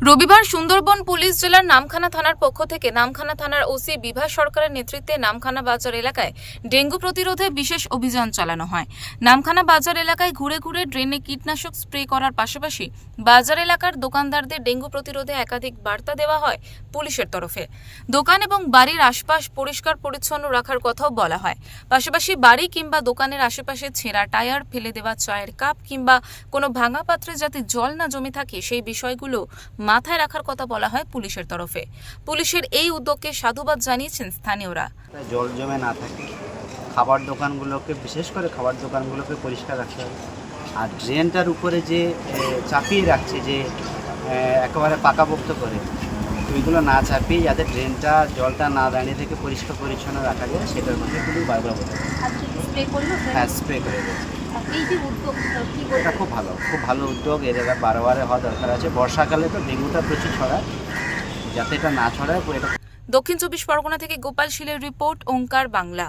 রবিবার সুন্দরবন পুলিশ জেলার নামখানা থানার পক্ষ থেকে নামখানা থানার ওসি বিভা সরকারের নেতৃত্বে নামখানা বাজার এলাকায় ডেঙ্গু প্রতিরোধে বিশেষ অভিযান চালানো হয়। নামখানা বাজার এলাকায় ঘুরে ঘুরে ড্রেনে কীটনাশক স্প্রে করার পাশাপাশি বাজার এলাকার দোকানদারদের ডেঙ্গু প্রতিরোধে একাধিক বার্তা দেওয়া হয় পুলিশের তরফে। দোকান এবং বাড়ির আশপাশ পরিষ্কার পরিচ্ছন্ন রাখার কথাও বলা হয়। পাশাপাশি বাড়ি কিংবা দোকানের আশেপাশে ছেঁড়া টায়ার, ফেলে দেওয়া চায়ের কাপ কিংবা কোনো ভাঙা পাত্রে যাতে জল না জমে থাকে সেই বিষয়গুলো মাথায় রাখার কথা বলা হয় পুলিশের তরফে। পুলিশের এই উদ্যোগকে সাধুবাদ জানিয়েছেন স্থানীয়রা। জল জমে না থাকে। খাবার দোকানগুলোকে বিশেষ করে খাবার দোকানগুলোকে পরিষ্কার রাখতে হবে আর ড্রেনটার উপরে যে চাপিয়ে রাখছে যে একেবারে পাকাপোক্ত করে ওইগুলো না চাপিয়ে যাতে ড্রেনটা জলটা না দাঁড়িয়ে থেকে পরিষ্কার পরিচ্ছন্ন রাখা যায় সেটার মধ্যে কিন্তু বারবার হ্যাঁ স্প্রে করে দেবে এই যে উদ্যোগ কি এটা খুব ভালো উদ্যোগ, এর এবার বারবারে হওয়া দরকার আছে। বর্ষাকালে তো ডেঙ্গুটা প্রচুর ছড়ায়। যাতে এটা না ছড়ায় দক্ষিণ চব্বিশ পরগনা থেকে গোপাল শিলের রিপোর্ট, ওঙ্কার বাংলা।